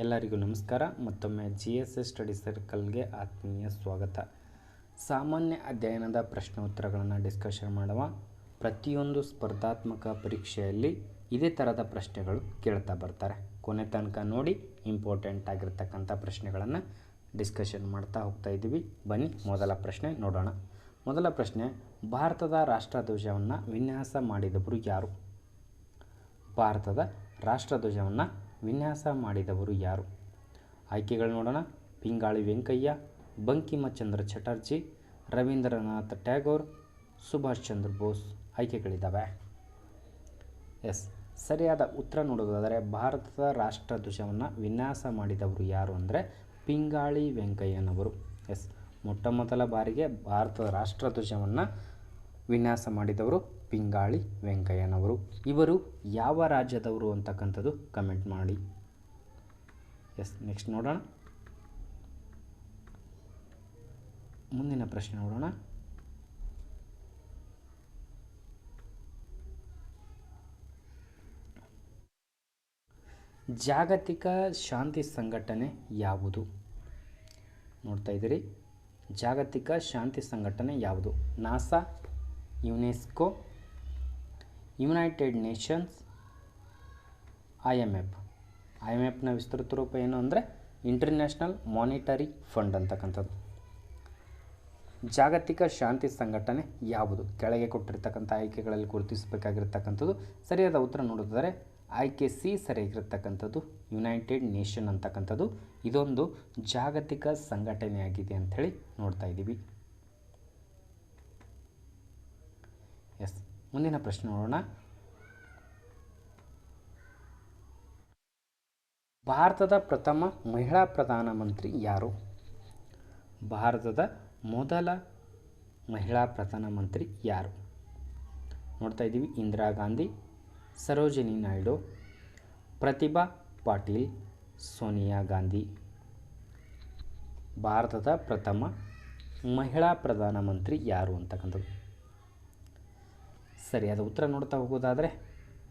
ಎಲ್ಲರಿಗೂ ನಮಸ್ಕಾರ. ಮತ್ತೊಮ್ಮೆ ಜಿ ಎಸ್ ಎಸ್ ಸ್ಟಡಿ ಸರ್ಕಲ್ಗೆ ಆತ್ಮೀಯ ಸ್ವಾಗತ. ಸಾಮಾನ್ಯ ಅಧ್ಯಯನದ ಪ್ರಶ್ನೋತ್ತರಗಳನ್ನು ಡಿಸ್ಕಷನ್ ಮಾಡುವ ಪ್ರತಿಯೊಂದು ಸ್ಪರ್ಧಾತ್ಮಕ ಪರೀಕ್ಷೆಯಲ್ಲಿ ಇದೇ ಥರದ ಪ್ರಶ್ನೆಗಳು ಕೇಳ್ತಾ ಬರ್ತಾರೆ. ಕೊನೆ ತನಕ ನೋಡಿ ಇಂಪಾರ್ಟೆಂಟ್ ಆಗಿರ್ತಕ್ಕಂಥ ಪ್ರಶ್ನೆಗಳನ್ನು ಡಿಸ್ಕಷನ್ ಮಾಡ್ತಾ ಹೋಗ್ತಾ ಇದ್ದೀವಿ. ಬನ್ನಿ, ಮೊದಲ ಪ್ರಶ್ನೆ ನೋಡೋಣ. ಮೊದಲ ಪ್ರಶ್ನೆ, ಭಾರತದ ರಾಷ್ಟ್ರಧ್ವಜವನ್ನು ವಿನ್ಯಾಸ ಮಾಡಿದವರು ಯಾರು? ಭಾರತದ ರಾಷ್ಟ್ರಧ್ವಜವನ್ನು ವಿನ್ಯಾಸ ಮಾಡಿದವರು ಯಾರು? ಆಯ್ಕೆಗಳು ನೋಡೋಣ. ಪಿಂಗಾಳಿ ವೆಂಕಯ್ಯ ಬಂಕಿಮಚಂದ್ರ ಚಟರ್ಜಿ, ರವೀಂದ್ರನಾಥ್ ಟ್ಯಾಗೋರ್, ಸುಭಾಷ್ ಚಂದ್ರ ಬೋಸ್ ಆಯ್ಕೆಗಳಿದ್ದಾವೆ. ಎಸ್, ಸರಿಯಾದ ಉತ್ತರ ನೋಡೋದಾದರೆ ಭಾರತದ ರಾಷ್ಟ್ರಧ್ವಜವನ್ನು ವಿನ್ಯಾಸ ಮಾಡಿದವರು ಯಾರು ಅಂದರೆ ಪಿಂಗಾಳಿ ವೆಂಕಯ್ಯನವರು. ಎಸ್ ಮೊಟ್ಟ ಮೊದಲ ಬಾರಿಗೆ ಭಾರತದ ರಾಷ್ಟ್ರಧ್ವಜವನ್ನು ವಿನ್ಯಾಸ ಮಾಡಿದವರು ಪಿಂಗಾಳಿ ವೆಂಕಯ್ಯನವರು. ಇವರು ಯಾವ ರಾಜ್ಯದವರು ಅಂತಕ್ಕಂಥದ್ದು ಕಮೆಂಟ್ ಮಾಡಿ. ಎಸ್ ನೆಕ್ಸ್ಟ್ ನೋಡೋಣ. ಮುಂದಿನ ಪ್ರಶ್ನೆ ನೋಡೋಣ. ಜಾಗತಿಕ ಶಾಂತಿ ಸಂಘಟನೆ ಯಾವುದು? ನೋಡ್ತಾ ಇದ್ದೀರಿ. ಜಾಗತಿಕ ಶಾಂತಿ ಸಂಘಟನೆ ಯಾವುದು? NASA, UNESCO United Nations I M F I M ಎಫ್ನ ವಿಸ್ತೃತ ರೂಪ ಏನು ಅಂದರೆ ಇಂಟರ್ನ್ಯಾಷನಲ್ ಮಾನಿಟರಿ ಫಂಡ್ ಅಂತಕ್ಕಂಥದ್ದು. ಜಾಗತಿಕ ಶಾಂತಿ ಸಂಘಟನೆ ಯಾವುದು? ಕೆಳಗೆ ಕೊಟ್ಟಿರ್ತಕ್ಕಂಥ ಆಯ್ಕೆಗಳಲ್ಲಿ ಗುರುತಿಸಬೇಕಾಗಿರ್ತಕ್ಕಂಥದ್ದು, ಸರಿಯಾದ ಉತ್ತರ ನೋಡಿದರೆ ಆಯ್ಕೆ ಸಿ ಸರಿಯಾಗಿರ್ತಕ್ಕಂಥದ್ದು ಯುನೈಟೆಡ್ ನೇಷನ್ ಅಂತಕ್ಕಂಥದ್ದು. ಇದೊಂದು ಜಾಗತಿಕ ಸಂಘಟನೆಯಾಗಿದೆ ಅಂಥೇಳಿ ನೋಡ್ತಾ ಇದ್ದೀವಿ. ಎಸ್. ಮುಂದಿನ ಪ್ರಶ್ನೆ ನೋಡೋಣ. ಭಾರತದ ಪ್ರಥಮ ಮಹಿಳಾ ಪ್ರಧಾನಮಂತ್ರಿ ಯಾರು? ಭಾರತದ ಮೊದಲ ಮಹಿಳಾ ಪ್ರಧಾನಮಂತ್ರಿ ಯಾರು? ನೋಡ್ತಾ ಇದ್ದೀವಿ, ಇಂದಿರಾ ಗಾಂಧಿ, ಸರೋಜಿನಿ ನಾಯ್ಡು, ಪ್ರತಿಭಾ ಪಾಟೀಲ್, ಸೋನಿಯಾ ಗಾಂಧಿ. ಭಾರತದ ಪ್ರಥಮ ಮಹಿಳಾ ಪ್ರಧಾನಮಂತ್ರಿ ಯಾರು ಅಂತಕ್ಕಂಥದ್ದು? ಸರಿಯಾದ ಉತ್ತರ ನೋಡ್ತಾ ಹೋಗೋದಾದರೆ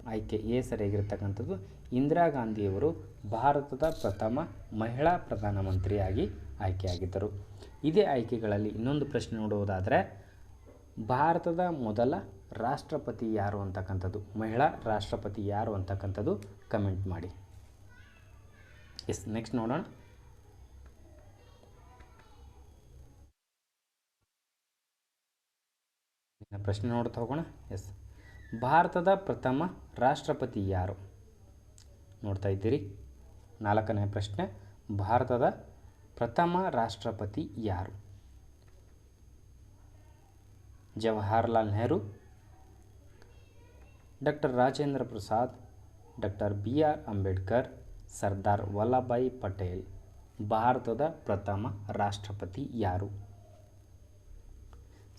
ಆಯ್ಕೆ ಎ ಸರಿಯಾಗಿರ್ತಕ್ಕಂಥದ್ದು. ಇಂದಿರಾ ಗಾಂಧಿಯವರು ಭಾರತದ ಪ್ರಥಮ ಮಹಿಳಾ ಪ್ರಧಾನಮಂತ್ರಿಯಾಗಿ ಆಯ್ಕೆಯಾಗಿದ್ದರು. ಇದೇ ಆಯ್ಕೆಗಳಲ್ಲಿ ಇನ್ನೊಂದು ಪ್ರಶ್ನೆ ನೋಡುವುದಾದರೆ ಭಾರತದ ಮೊದಲ ರಾಷ್ಟ್ರಪತಿ ಯಾರು ಅಂತಕ್ಕಂಥದ್ದು? ಮಹಿಳಾ ರಾಷ್ಟ್ರಪತಿ ಯಾರು ಅಂತಕ್ಕಂಥದ್ದು ಕಮೆಂಟ್ ಮಾಡಿ. ಎಸ್, ನೆಕ್ಸ್ಟ್ ನೋಡೋಣ. ಪ್ರಶ್ನೆ ನೋಡ್ತಾ ಹೋಗೋಣ. ಎಸ್ ಭಾರತದ ಪ್ರಥಮ ರಾಷ್ಟ್ರಪತಿ ಯಾರು? ನೋಡ್ತಾ ಇದ್ದೀರಿ. ನಾಲ್ಕನೇ ಪ್ರಶ್ನೆ. ಭಾರತದ ಪ್ರಥಮ ರಾಷ್ಟ್ರಪತಿ ಯಾರು? Jawaharlal Nehru, doctor Rajendra Prasad, doctor B R Ambedkar, Sardar Vallabhbhai Patel. ಭಾರತದ ಪ್ರಥಮ ರಾಷ್ಟ್ರಪತಿ ಯಾರು?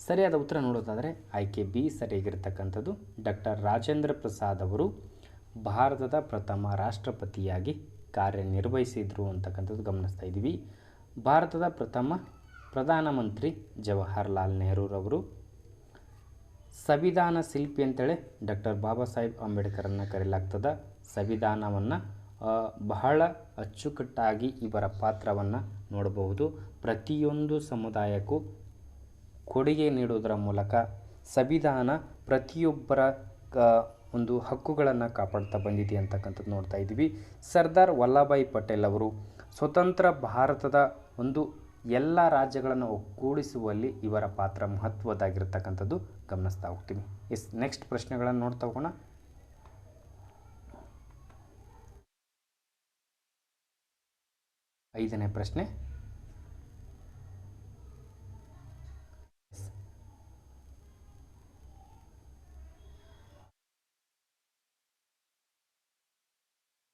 ಸರಿಯಾದ ಉತ್ತರ ನೋಡೋದಾದರೆ ಆಯ್ಕೆ ಬಿ ಸರಿಯಾಗಿರ್ತಕ್ಕಂಥದ್ದು. ಡಾಕ್ಟರ್ ರಾಜೇಂದ್ರ ಪ್ರಸಾದ್ ಅವರು ಭಾರತದ ಪ್ರಥಮ ರಾಷ್ಟ್ರಪತಿಯಾಗಿ ಕಾರ್ಯನಿರ್ವಹಿಸಿದರು ಅಂತಕ್ಕಂಥದ್ದು ಗಮನಿಸ್ತಾ ಇದ್ದೀವಿ. ಭಾರತದ ಪ್ರಥಮ ಪ್ರಧಾನಮಂತ್ರಿ ಜವಾಹರ್ಲಾಲ್ ನೆಹರೂರವರು ಸಂವಿಧಾನ ಶಿಲ್ಪಿ ಅಂತೇಳಿ ಡಾಕ್ಟರ್ ಬಾಬಾ ಸಾಹೇಬ್ ಅಂಬೇಡ್ಕರನ್ನು ಕರೆಯಲಾಗ್ತದೆ ಸಂವಿಧಾನವನ್ನು ಬಹಳ ಅಚ್ಚುಕಟ್ಟಾಗಿ ಇವರ ಪಾತ್ರವನ್ನು ನೋಡಬಹುದು. ಪ್ರತಿಯೊಂದು ಸಮುದಾಯಕ್ಕೂ ಕೊಡುಗೆ ನೀಡುವುದರ ಮೂಲಕ ಸಂವಿಧಾನ ಪ್ರತಿಯೊಬ್ಬರ ಒಂದು ಹಕ್ಕುಗಳನ್ನು ಕಾಪಾಡ್ತಾ ಬಂದಿದೆ ಅಂತಕ್ಕಂಥದ್ದು ನೋಡ್ತಾ ಇದ್ದೀವಿ. ಸರ್ದಾರ್ ವಲ್ಲಭಾಯಿ ಪಟೇಲ್ ಅವರು ಸ್ವತಂತ್ರ ಭಾರತದ ಒಂದು ಎಲ್ಲ ರಾಜ್ಯಗಳನ್ನು ಒಗ್ಗೂಡಿಸುವಲ್ಲಿ ಇವರ ಪಾತ್ರ ಮಹತ್ವದ್ದಾಗಿರ್ತಕ್ಕಂಥದ್ದು ಗಮನಿಸ್ತಾ ಹೋಗ್ತೀವಿ ಎಸ್ ನೆಕ್ಸ್ಟ್ ಪ್ರಶ್ನೆಗಳನ್ನು ನೋಡ್ತಾ ಹೋಗೋಣ. ಐದನೇ ಪ್ರಶ್ನೆ.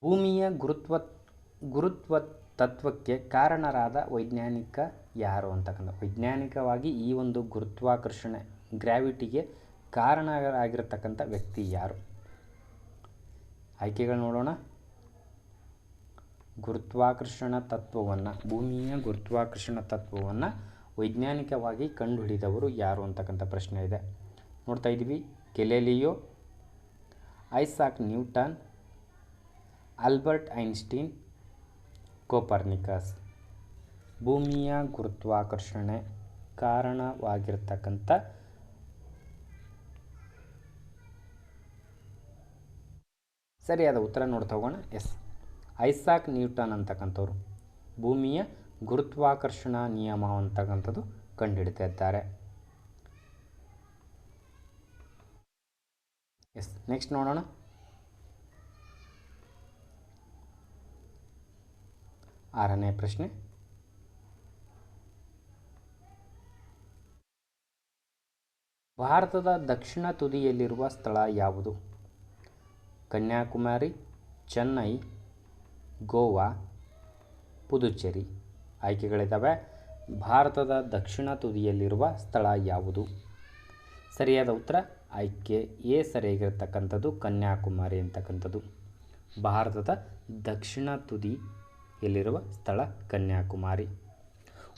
ಭೂಮಿಯ ಗುರುತ್ವ ಗುರುತ್ವ ತತ್ವಕ್ಕೆ ಕಾರಣರಾದ ವೈಜ್ಞಾನಿಕ ಯಾರು ಅಂತಕ್ಕಂಥ ವೈಜ್ಞಾನಿಕವಾಗಿ ಈ ಒಂದು ಗುರುತ್ವಾಕರ್ಷಣೆ ಗ್ರಾವಿಟಿಗೆ ಕಾರಣರಾಗಿರ್ತಕ್ಕಂಥ ವ್ಯಕ್ತಿ ಯಾರು? ಆಯ್ಕೆಗಳು ನೋಡೋಣ. ಗುರುತ್ವಾಕರ್ಷಣ ತತ್ವವನ್ನು ಭೂಮಿಯ ಗುರುತ್ವಾಕರ್ಷಣ ತತ್ವವನ್ನು ವೈಜ್ಞಾನಿಕವಾಗಿ ಕಂಡುಹಿಡಿದವರು ಯಾರು ಅಂತಕ್ಕಂಥ ಪ್ರಶ್ನೆ ಇದೆ. ನೋಡ್ತಾ ಇದ್ದೀವಿ. Galileo Isaac Newton Albert Einstein, Copernicus. ಭೂಮಿಯ ಗುರುತ್ವಾಕರ್ಷಣೆ ಕಾರಣವಾಗಿರ್ತಕ್ಕಂಥ ಸರಿಯಾದ ಉತ್ತರ ನೋಡಿ ತಗೋಣ ಎಸ್. Isaac Newton ಅಂತಕ್ಕಂಥವ್ರು. ಭೂಮಿಯ ಗುರುತ್ವಾಕರ್ಷಣಾ ನಿಯಮ ಅಂತಕ್ಕಂಥದ್ದು ಕಂಡುಹಿಡಿತಿದ್ದಾರೆ ಎಸ್. ನೆಕ್ಸ್ಟ್ ನೋಡೋಣ. ಆರನೇ ಪ್ರಶ್ನೆ. ಭಾರತದ ದಕ್ಷಿಣ ತುದಿಯಲ್ಲಿರುವ ಸ್ಥಳ ಯಾವುದು? ಕನ್ಯಾಕುಮಾರಿ, ಚೆನ್ನೈ, ಗೋವಾ, ಪುದುಚೇರಿ. ಆಯ್ಕೆಗಳಿದ್ದಾವೆ ಭಾರತದ ದಕ್ಷಿಣ ತುದಿಯಲ್ಲಿರುವ ಸ್ಥಳ ಯಾವುದು? ಸರಿಯಾದ ಉತ್ತರ, ಆಯ್ಕೆ ಎ ಸರಿಯಾಗಿರ್ತಕ್ಕಂಥದ್ದು, ಕನ್ಯಾಕುಮಾರಿ ಅಂತಕ್ಕಂಥದ್ದು. ಭಾರತದ ದಕ್ಷಿಣ ತುದಿಯಲ್ಲಿರುವ ಸ್ಥಳ ಕನ್ಯಾಕುಮಾರಿ.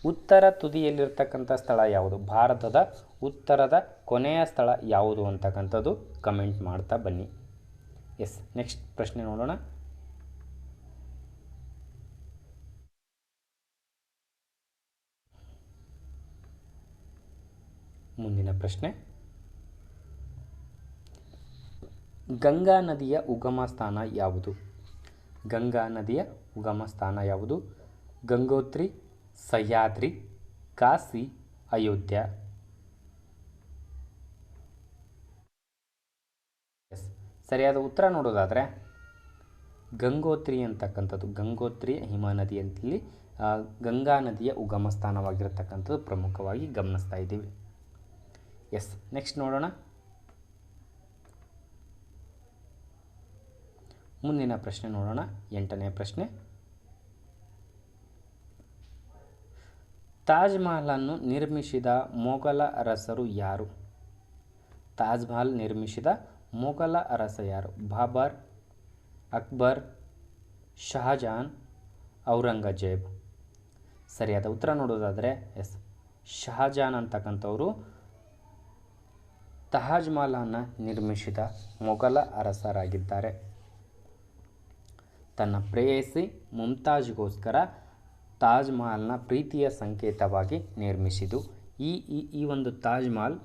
ಉತ್ತರ ತುದಿಯಲ್ಲಿರ್ತಕ್ಕಂಥ ಸ್ಥಳ ಯಾವುದು? ಭಾರತದ ಉತ್ತರದ ಕೊನೆಯ ಸ್ಥಳ ಯಾವುದು ಅಂತಕ್ಕಂಥದ್ದು ಕಮೆಂಟ್ ಮಾಡ್ತಾ ಬನ್ನಿ. ಎಸ್, ನೆಕ್ಸ್ಟ್ ಪ್ರಶ್ನೆ ನೋಡೋಣ. ಮುಂದಿನ ಪ್ರಶ್ನೆ. ಗಂಗಾ ನದಿಯ ಉಗಮ ಸ್ಥಾನ ಯಾವುದು? ಗಂಗಾ ನದಿಯ ಉಗಮ ಸ್ಥಾನ ಯಾವುದು? ಗಂಗೋತ್ರಿ ಸಹ್ಯಾದ್ರಿ ಕಾಶಿ ಅಯೋಧ್ಯ. ಸರಿಯಾದ ಉತ್ತರ ನೋಡೋದಾದರೆ ಗಂಗೋತ್ರಿ ಅಂತಕ್ಕಂಥದ್ದು. ಗಂಗೋತ್ರಿ ಹಿಮ ಆ, ಗಂಗಾ ನದಿಯ ಉಗಮ ಸ್ಥಾನವಾಗಿರತಕ್ಕಂಥದ್ದು ಪ್ರಮುಖವಾಗಿ ಗಮನಿಸ್ತಾ ಇದ್ದೀವಿ. ಎಸ್ ನೆಕ್ಸ್ಟ್ ನೋಡೋಣ. ಮುಂದಿನ ಪ್ರಶ್ನೆ ನೋಡೋಣ. ಎಂಟನೇ ಪ್ರಶ್ನೆ. ತಾಜ್ ಮಹಲನ್ನು ನಿರ್ಮಿಸಿದ ಮೊಘಲ ಅರಸರು ಯಾರು? ತಾಜ್ ಮಹಲ್ ನಿರ್ಮಿಸಿದ ಮೊಘಲ ಅರಸ ಯಾರು? ಬಾಬರ್, ಅಕ್ಬರ್, ಶಹಜಾನ್, ಔರಂಗಜೇಬ್. ಸರಿಯಾದ ಉತ್ತರ ನೋಡೋದಾದರೆ, ಎಸ್, ಶಹಜಾನ್ ಅಂತಕ್ಕಂಥವರು ತಾಜ್ ಮಹಲನ್ನು ನಿರ್ಮಿಸಿದ ಮೊಘಲ ಅರಸರಾಗಿದ್ದಾರೆ. ತನ್ನ ಪ್ರೇಯಸಿ ಮುಮ್ತಾಜ್ಗೋಸ್ಕರ ತಾಜ್ ಮಹಲ್ನ ಪ್ರೀತಿಯ ಸಂಕೇತವಾಗಿ ನಿರ್ಮಿಸಿದ್ದು, ಈ ಈ ಒಂದು ತಾಜ್ ಮಹಲ್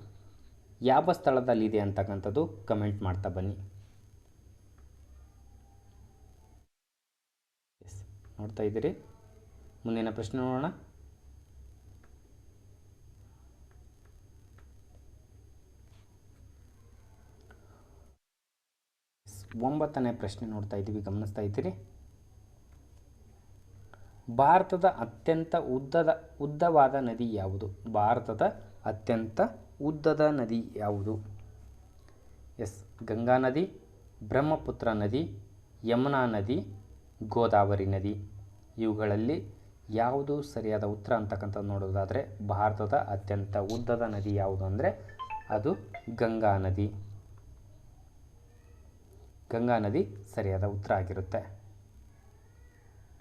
ಯಾವ ಸ್ಥಳದಲ್ಲಿದೆ ಅಂತಕ್ಕಂಥದ್ದು ಕಮೆಂಟ್ ಮಾಡ್ತಾ ಬನ್ನಿ. ನೋಡ್ತಾ ಇದ್ದೀರಿ? ಮುಂದಿನ ಪ್ರಶ್ನೆ ನೋಡೋಣ ಎಸ್, ಒಂಬತ್ತನೇ ಪ್ರಶ್ನೆ ನೋಡ್ತಾ ಇದ್ದೀವಿ, ಗಮನಿಸ್ತಾ ಇದ್ದೀರಿ? ಭಾರತದ ಅತ್ಯಂತ ಉದ್ದದ, ಉದ್ದವಾದ ನದಿ ಯಾವುದು? ಭಾರತದ ಅತ್ಯಂತ ಉದ್ದದ ನದಿ ಯಾವುದು? ಎಸ್, ಗಂಗಾ ನದಿ, ಬ್ರಹ್ಮಪುತ್ರ ನದಿ, ಯಮುನಾ ನದಿ, ಗೋದಾವರಿ ನದಿ. ಇವುಗಳಲ್ಲಿ ಯಾವುದು ಸರಿಯಾದ ಉತ್ತರ ಅಂತಕ್ಕಂಥದ್ದು ನೋಡೋದಾದರೆ, ಭಾರತದ ಅತ್ಯಂತ ಉದ್ದದ ನದಿ ಯಾವುದು ಅಂದರೆ ಅದು ಗಂಗಾ ನದಿ. ಗಂಗಾ ನದಿ ಸರಿಯಾದ ಉತ್ತರ ಆಗಿರುತ್ತೆ.